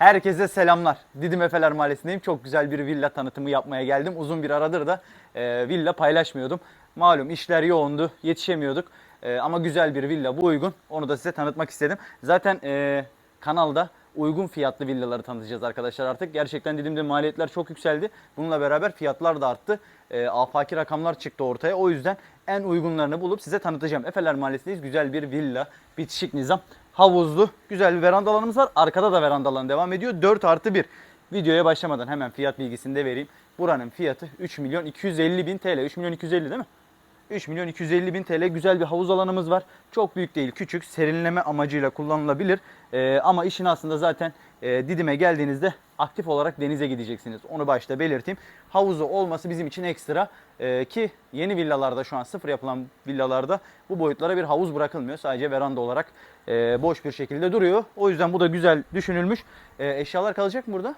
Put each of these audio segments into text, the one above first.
Herkese selamlar. Didim Efeler Mahallesi'ndeyim. Çok güzel bir villa tanıtımı yapmaya geldim. Uzun bir aradır da e, villa paylaşmıyordum. Malum işler yoğundu, yetişemiyorduk. E, ama güzel bir villa bu uygun. Onu da size tanıtmak istedim. Zaten e, kanalda uygun fiyatlı villaları tanıtacağız arkadaşlar artık. Gerçekten Didim'de maliyetler çok yükseldi. Bununla beraber fiyatlar da arttı. E, afaki rakamlar çıktı ortaya. O yüzden en uygunlarını bulup size tanıtacağım. Efeler Mahallesi'ndeyiz. Güzel bir villa, bitişik nizam, havuzlu, güzel bir veranda alanımız var. Arkada da veranda alanı devam ediyor. 4 artı 1. Videoya başlamadan hemen fiyat bilgisini de vereyim. Buranın fiyatı 3 milyon 250 bin TL. 3 milyon 250 değil mi? 3 milyon 250 bin TL güzel bir havuz alanımız var. Çok büyük değil küçük serinleme amacıyla kullanılabilir. Ee, ama işin aslında zaten e, Didim'e geldiğinizde aktif olarak denize gideceksiniz. Onu başta belirteyim. Havuzu olması bizim için ekstra Ee, ki yeni villalarda şu an sıfır yapılan villalarda bu boyutlara bir havuz bırakılmıyor. Sadece veranda olarak e, boş bir şekilde duruyor. O yüzden bu da güzel düşünülmüş. Ee, eşyalar kalacak mı burada?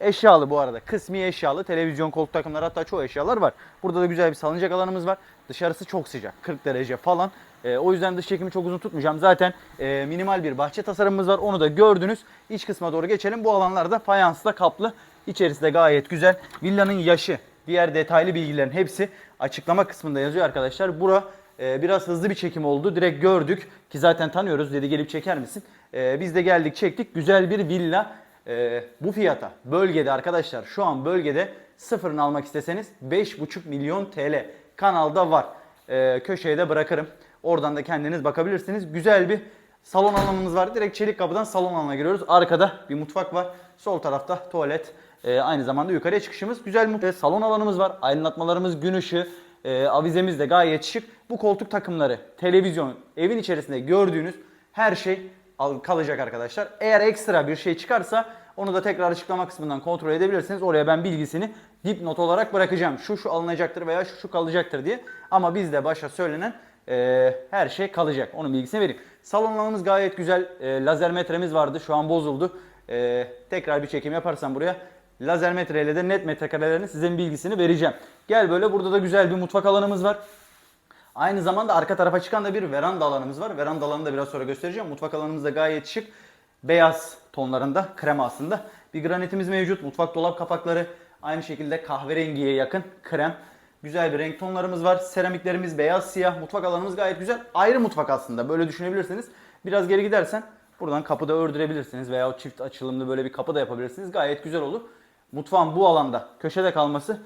Eşyalı bu arada. Kısmi eşyalı. Televizyon, koltuk takımları hatta çoğu eşyalar var. Burada da güzel bir salıncak alanımız var. Dışarısı çok sıcak. 40 derece falan. Ee, o yüzden dış çekimi çok uzun tutmayacağım. Zaten e, minimal bir bahçe tasarımımız var. Onu da gördünüz. İç kısma doğru geçelim. Bu alanlarda fayansla kaplı. İçerisi de gayet güzel. Villanın yaşı, diğer detaylı bilgilerin hepsi açıklama kısmında yazıyor arkadaşlar. Bura e, biraz hızlı bir çekim oldu. Direkt gördük ki zaten tanıyoruz. Dedi gelip çeker misin? E, biz de geldik çektik. Güzel bir villa. Ee, bu fiyata bölgede arkadaşlar şu an bölgede sıfırını almak isteseniz 5,5 milyon TL kanalda var. Ee, köşeye de bırakırım. Oradan da kendiniz bakabilirsiniz. Güzel bir salon alanımız var. Direkt çelik kapıdan salon alanına giriyoruz. Arkada bir mutfak var. Sol tarafta tuvalet. Ee, aynı zamanda yukarıya çıkışımız. Güzel bir salon alanımız var. Aydınlatmalarımız gün ışığı. Ee, avizemiz de gayet şık. Bu koltuk takımları, televizyon, evin içerisinde gördüğünüz her şey al- kalacak arkadaşlar. Eğer ekstra bir şey çıkarsa onu da tekrar açıklama kısmından kontrol edebilirsiniz. Oraya ben bilgisini dipnot olarak bırakacağım. Şu şu alınacaktır veya şu şu kalacaktır diye. Ama bizde başa söylenen e, her şey kalacak. Onun bilgisini vereyim. Salon alanımız gayet güzel. E, lazer metremiz vardı. Şu an bozuldu. E, tekrar bir çekim yaparsam buraya lazer metreyle de net metrekarelerini sizin bilgisini vereceğim. Gel böyle burada da güzel bir mutfak alanımız var. Aynı zamanda arka tarafa çıkan da bir veranda alanımız var. Veranda alanını da biraz sonra göstereceğim. Mutfak alanımız da gayet şık. Beyaz tonlarında, krem aslında. Bir granitimiz mevcut. Mutfak dolap kapakları aynı şekilde kahverengiye yakın krem. Güzel bir renk tonlarımız var. Seramiklerimiz beyaz, siyah. Mutfak alanımız gayet güzel. Ayrı mutfak aslında. Böyle düşünebilirsiniz. Biraz geri gidersen buradan kapıda ördürebilirsiniz veya çift açılımlı böyle bir kapı da yapabilirsiniz. Gayet güzel olur. Mutfağın bu alanda köşede kalması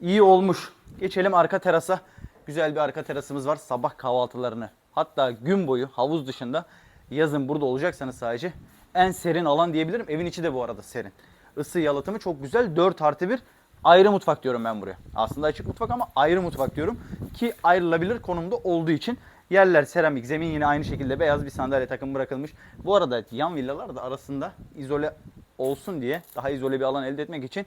iyi olmuş. Geçelim arka terasa. Güzel bir arka terasımız var. Sabah kahvaltılarını hatta gün boyu havuz dışında yazın burada olacaksanız sadece en serin alan diyebilirim. Evin içi de bu arada serin. Isı yalıtımı çok güzel. 4 artı 1 ayrı mutfak diyorum ben buraya. Aslında açık mutfak ama ayrı mutfak diyorum. Ki ayrılabilir konumda olduğu için. Yerler seramik, zemin yine aynı şekilde beyaz bir sandalye takım bırakılmış. Bu arada yan villalar da arasında izole olsun diye daha izole bir alan elde etmek için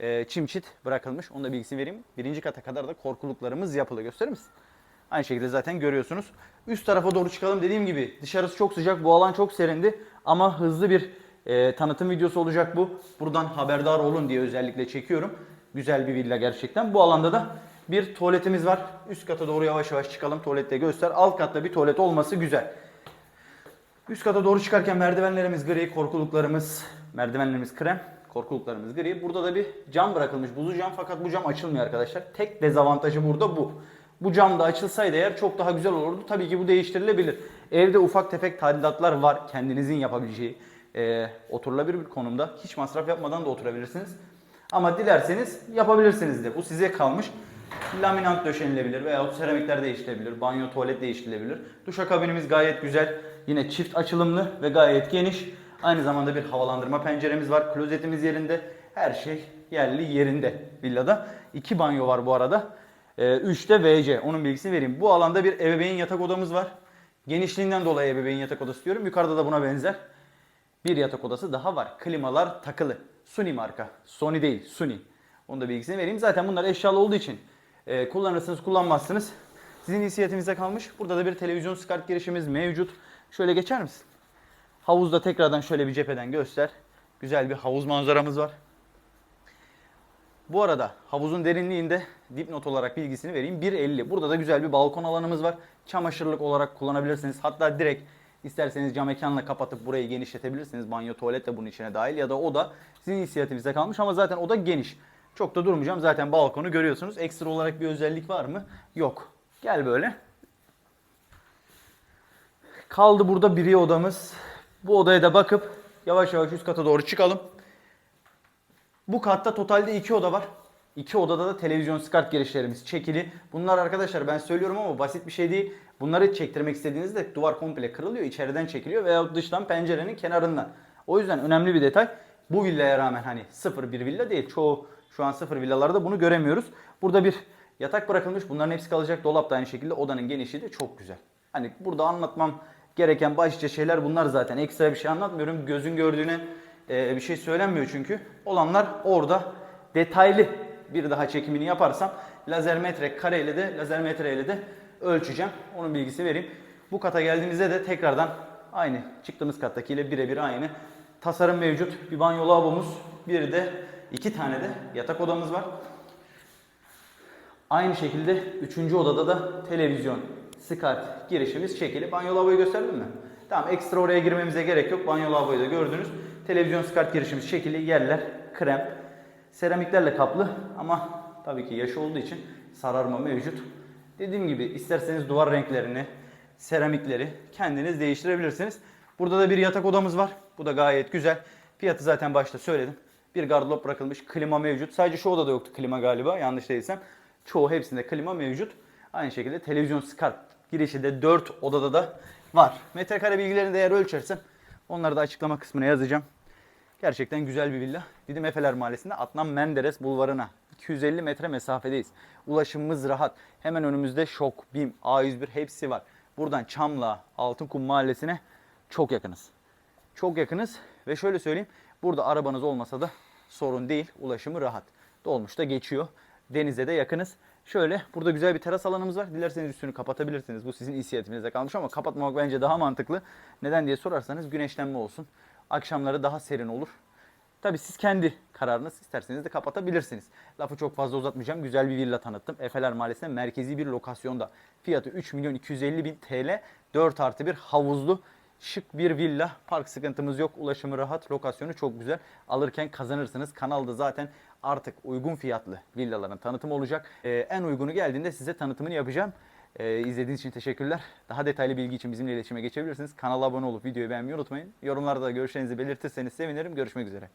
e, çim çit bırakılmış. Onu da bilgisini vereyim. Birinci kata kadar da korkuluklarımız yapılı. Gösterir misin? Aynı şekilde zaten görüyorsunuz. Üst tarafa doğru çıkalım. Dediğim gibi dışarısı çok sıcak. Bu alan çok serindi. Ama hızlı bir e, tanıtım videosu olacak bu. Buradan haberdar olun diye özellikle çekiyorum. Güzel bir villa gerçekten. Bu alanda da bir tuvaletimiz var. Üst kata doğru yavaş yavaş çıkalım. Tuvalette göster. Alt katta bir tuvalet olması güzel. Üst kata doğru çıkarken merdivenlerimiz gri, korkuluklarımız, merdivenlerimiz krem, korkuluklarımız gri. Burada da bir cam bırakılmış, buzlu cam fakat bu cam açılmıyor arkadaşlar. Tek dezavantajı burada bu. Bu cam da açılsaydı eğer çok daha güzel olurdu. Tabii ki bu değiştirilebilir. Evde ufak tefek tadilatlar var kendinizin yapabileceği. Ee, oturulabilir bir konumda. Hiç masraf yapmadan da oturabilirsiniz. Ama dilerseniz yapabilirsiniz de. Bu size kalmış. Laminat döşenilebilir veya seramikler değiştirilebilir. Banyo, tuvalet değiştirilebilir. Duşakabinimiz gayet güzel. Yine çift açılımlı ve gayet geniş. Aynı zamanda bir havalandırma penceremiz var. Klozetimiz yerinde. Her şey yerli yerinde villada. İki banyo var bu arada. 3'te VC. Onun bilgisini vereyim. Bu alanda bir ebeveyn yatak odamız var. Genişliğinden dolayı ebeveyn yatak odası diyorum. Yukarıda da buna benzer bir yatak odası daha var. Klimalar takılı. Sony marka. Sony değil, Sony. Onu da bilgisini vereyim. Zaten bunlar eşyalı olduğu için e, kullanırsınız, kullanmazsınız. Sizin inisiyatifinize kalmış. Burada da bir televizyon skart girişimiz mevcut. Şöyle geçer misin? Havuzda tekrardan şöyle bir cepheden göster. Güzel bir havuz manzaramız var. Bu arada havuzun derinliğinde dipnot olarak bilgisini vereyim. 1.50. Burada da güzel bir balkon alanımız var. Çamaşırlık olarak kullanabilirsiniz. Hatta direkt İsterseniz cam mekanla kapatıp burayı genişletebilirsiniz. Banyo, tuvalet de bunun içine dahil ya da oda sizin inisiyatifinize kalmış ama zaten oda geniş. Çok da durmayacağım. Zaten balkonu görüyorsunuz. Ekstra olarak bir özellik var mı? Yok. Gel böyle. Kaldı burada biri odamız. Bu odaya da bakıp yavaş yavaş üst kata doğru çıkalım. Bu katta totalde iki oda var. İki odada da televizyon skart girişlerimiz çekili. Bunlar arkadaşlar ben söylüyorum ama basit bir şey değil. Bunları çektirmek istediğinizde duvar komple kırılıyor, içeriden çekiliyor veya dıştan pencerenin kenarından. O yüzden önemli bir detay. Bu villaya rağmen hani sıfır bir villa değil. Çoğu şu an sıfır villalarda bunu göremiyoruz. Burada bir yatak bırakılmış. Bunların hepsi kalacak. Dolap da aynı şekilde. Odanın genişliği de çok güzel. Hani burada anlatmam gereken başlıca şeyler bunlar zaten. Ekstra bir şey anlatmıyorum. Gözün gördüğüne e, bir şey söylenmiyor çünkü. Olanlar orada detaylı bir daha çekimini yaparsam lazer metre kareyle de lazer metreyle de ölçeceğim. Onun bilgisi vereyim. Bu kata geldiğimizde de tekrardan aynı çıktığımız kattakiyle birebir aynı. Tasarım mevcut. Bir banyo lavabomuz, bir de iki tane de yatak odamız var. Aynı şekilde üçüncü odada da televizyon, SCART girişimiz çekili. Banyo lavaboyu gösterdim mi? Tamam ekstra oraya girmemize gerek yok. Banyo lavaboyu da gördünüz. Televizyon SCART girişimiz çekili. Yerler krem. Seramiklerle kaplı ama tabii ki yaş olduğu için sararma mevcut. Dediğim gibi isterseniz duvar renklerini, seramikleri kendiniz değiştirebilirsiniz. Burada da bir yatak odamız var. Bu da gayet güzel. Fiyatı zaten başta söyledim. Bir gardırop bırakılmış. Klima mevcut. Sadece şu odada yoktu klima galiba yanlış değilsem. Çoğu hepsinde klima mevcut. Aynı şekilde televizyon skart girişi de 4 odada da var. Metrekare bilgilerini de eğer ölçersem onları da açıklama kısmına yazacağım. Gerçekten güzel bir villa. Didim Efeler Mahallesi'nde Adnan Menderes Bulvarı'na 250 metre mesafedeyiz. Ulaşımımız rahat. Hemen önümüzde Şok, BİM, A101 hepsi var. Buradan Çamlığa, Altınkum Mahallesi'ne çok yakınız. Çok yakınız ve şöyle söyleyeyim. Burada arabanız olmasa da sorun değil. Ulaşımı rahat. Dolmuşta geçiyor. Denize de yakınız. Şöyle burada güzel bir teras alanımız var. Dilerseniz üstünü kapatabilirsiniz. Bu sizin inisiyatifinize kalmış ama kapatmamak bence daha mantıklı. Neden diye sorarsanız güneşlenme olsun. Akşamları daha serin olur. Tabii siz kendi kararınız isterseniz de kapatabilirsiniz. Lafı çok fazla uzatmayacağım. Güzel bir villa tanıttım. Efeler Mahallesi'nde merkezi bir lokasyonda. Fiyatı 3 milyon 250 bin TL. 4 artı bir havuzlu şık bir villa. Park sıkıntımız yok. Ulaşımı rahat. Lokasyonu çok güzel. Alırken kazanırsınız. Kanalda zaten artık uygun fiyatlı villaların tanıtımı olacak. Ee, en uygunu geldiğinde size tanıtımını yapacağım. Ee, izlediğiniz için teşekkürler. Daha detaylı bilgi için bizimle iletişime geçebilirsiniz. Kanala abone olup videoyu beğenmeyi unutmayın. Yorumlarda da görüşlerinizi belirtirseniz sevinirim. Görüşmek üzere.